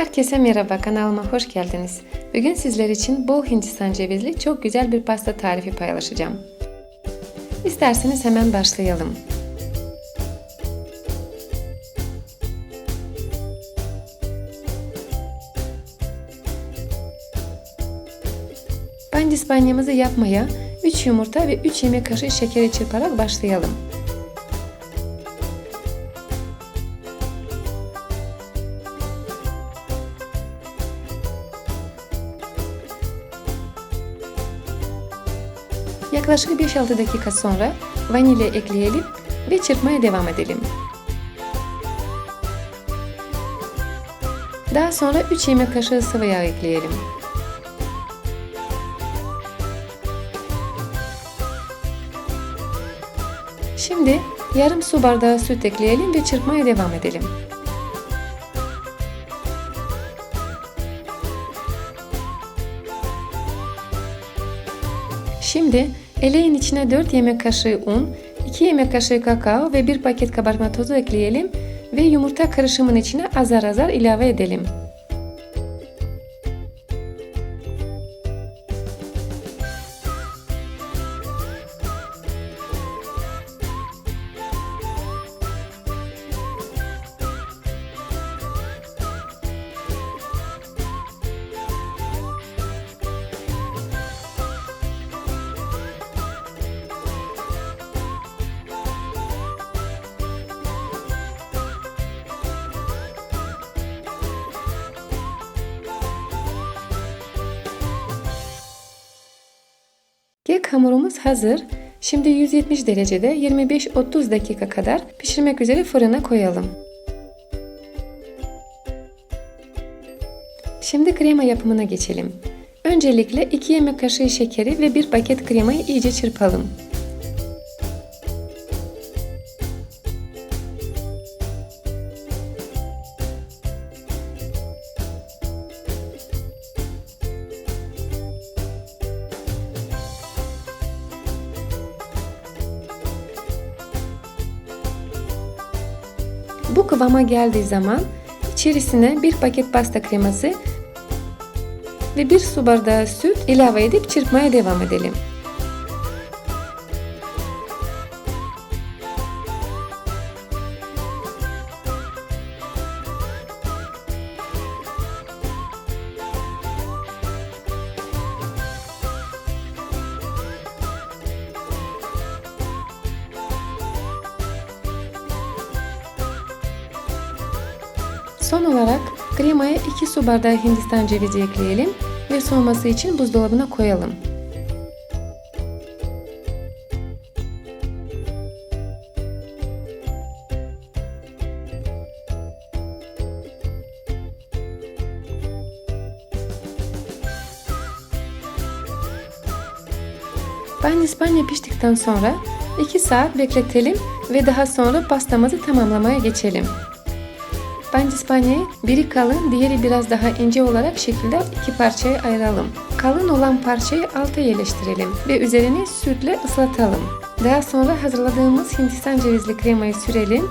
Herkese merhaba kanalıma hoş geldiniz. Bugün sizler için bol hindistan cevizli çok güzel bir pasta tarifi paylaşacağım. İsterseniz hemen başlayalım. Pandispanyamızı yapmaya 3 yumurta ve 3 yemek kaşığı şekeri çırparak başlayalım. Yaklaşık 5-6 dakika sonra vanilya ekleyelim ve çırpmaya devam edelim. Daha sonra 3 yemek kaşığı sıvı yağ ekleyelim. Şimdi yarım su bardağı süt ekleyelim ve çırpmaya devam edelim. Şimdi eleğin içine 4 yemek kaşığı un, 2 yemek kaşığı kakao ve 1 paket kabartma tozu ekleyelim ve yumurta karışımın içine azar azar ilave edelim. Kek hamurumuz hazır. Şimdi 170 derecede 25-30 dakika kadar pişirmek üzere fırına koyalım. Şimdi krema yapımına geçelim. Öncelikle 2 yemek kaşığı şekeri ve 1 paket kremayı iyice çırpalım. Bu kıvama geldiği zaman içerisine bir paket pasta kreması ve bir su bardağı süt ilave edip çırpmaya devam edelim. Son olarak kremaya 2 su bardağı hindistan cevizi ekleyelim ve soğuması için buzdolabına koyalım. Pandispanya piştikten sonra 2 saat bekletelim ve daha sonra pastamızı tamamlamaya geçelim. Pandispanyayı biri kalın, diğeri biraz daha ince olarak şekilde iki parçaya ayıralım. Kalın olan parçayı alta yerleştirelim ve üzerini sütle ıslatalım. Daha sonra hazırladığımız hindistan cevizli kremayı sürelim.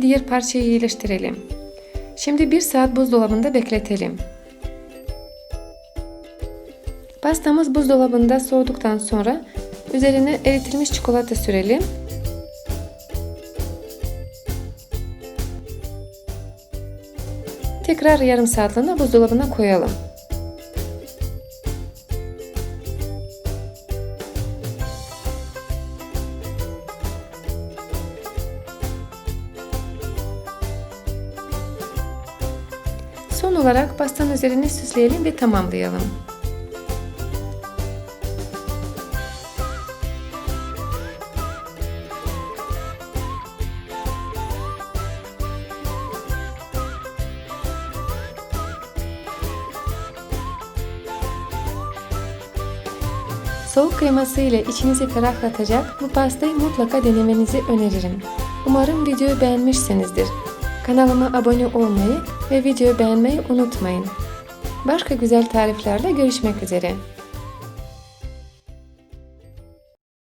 Diğer parçayı yerleştirelim. Şimdi bir saat buzdolabında bekletelim. Pastamız buzdolabında soğuduktan sonra üzerine eritilmiş çikolata sürelim. Tekrar yarım saatliğine buzdolabına koyalım. Son olarak pastanın üzerini süsleyelim ve tamamlayalım. Soğuk kreması ile içinizi ferahlatacak bu pastayı mutlaka denemenizi öneririm. Umarım videoyu beğenmişsinizdir. Kanalıma abone olmayı ve videoyu beğenmeyi unutmayın. Başka güzel tariflerle görüşmek üzere.